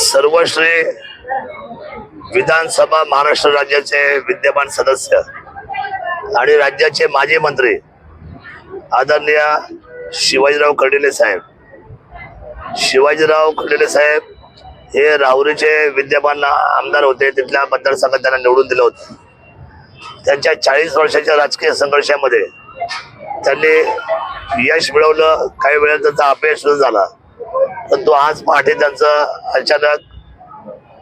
सर्वश्री विधानसभा महाराष्ट्र राज्याचे विद्यमान सदस्य आणि राज्याचे माजी मंत्री आदरणीय शिवाजीराव कर्डिले साहेब. शिवाजीराव कर्डिले साहेब हे राहुरीचे विद्यमान आमदार होते तिथल्या मतदारसंघात त्यांना निवडून दिलं होतं. त्यांच्या चाळीस वर्षाच्या राजकीय संघर्षामध्ये त्यांनी यश मिळवलं काही वेळा त्यांचा अपयश सुद्धा झाला. परंतु आज पहाटे त्यांचं अचानक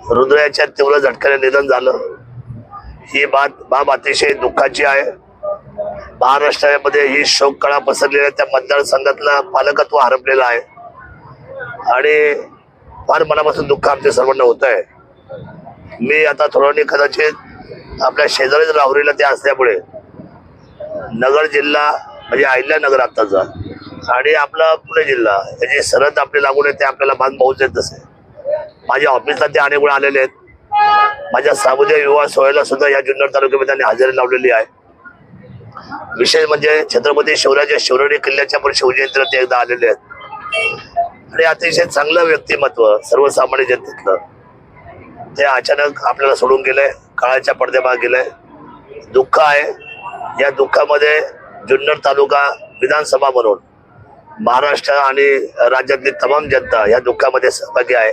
हृदयाच्या तीव्र झटक्याने निधन झालं. ही बात बाब अतिशय दुःखाची आहे. महाराष्ट्रामध्ये ही शोककळा पसरलेली आहे त्या मतदारसंघातलं पालकत्व हरपलेलं आहे. आणि फार मनापासून दुःख आमच्या सर्वांना होत आहे. मी आता थोडं कदाचित आपल्या शेजारीच राहुरीला ते असल्यामुळे नगर जिल्हा म्हणजे अहिल्यानगर आत्ताचा आणि आपला पुणे जिल्हा. याची सरहद आपली लागून येते आपल्याला भाग पाहूच येत असे. माझ्या ऑफिसला ते अनेक वेळा आलेले आहेत. माझ्या सामुदायिक विवाह सोहळ्याला सुद्धा या जुन्नर तालुक्यामध्ये त्यांनी हजेरी लावलेली आहे. विशेष म्हणजे छत्रपती शिवराच्या शिवराणी किल्ल्याच्या पण शिवजयंतीला ते एकदा आलेले आहेत. आणि अतिशय चांगलं व्यक्तिमत्व सर्वसामान्य जनतेतलं. ते अचानक आपल्याला सोडून गेलंय काळाच्या पडद्यामागे गेलंय दुःख आहे. या दुःखामध्ये जुन्नर तालुका विधानसभा म्हणून महाराष्ट्र आणि राज्यातली तमाम जनता या दुःखामध्ये सहभागी आहे.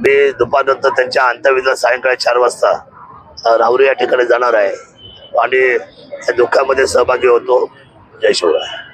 मी दुपारनंतर त्यांच्या अंत्यविधीला सायंकाळी चार वाजता राहुरी या ठिकाणी जाणार आहे. आणि या दुःखामध्ये सहभागी होतो. जय शिवराय.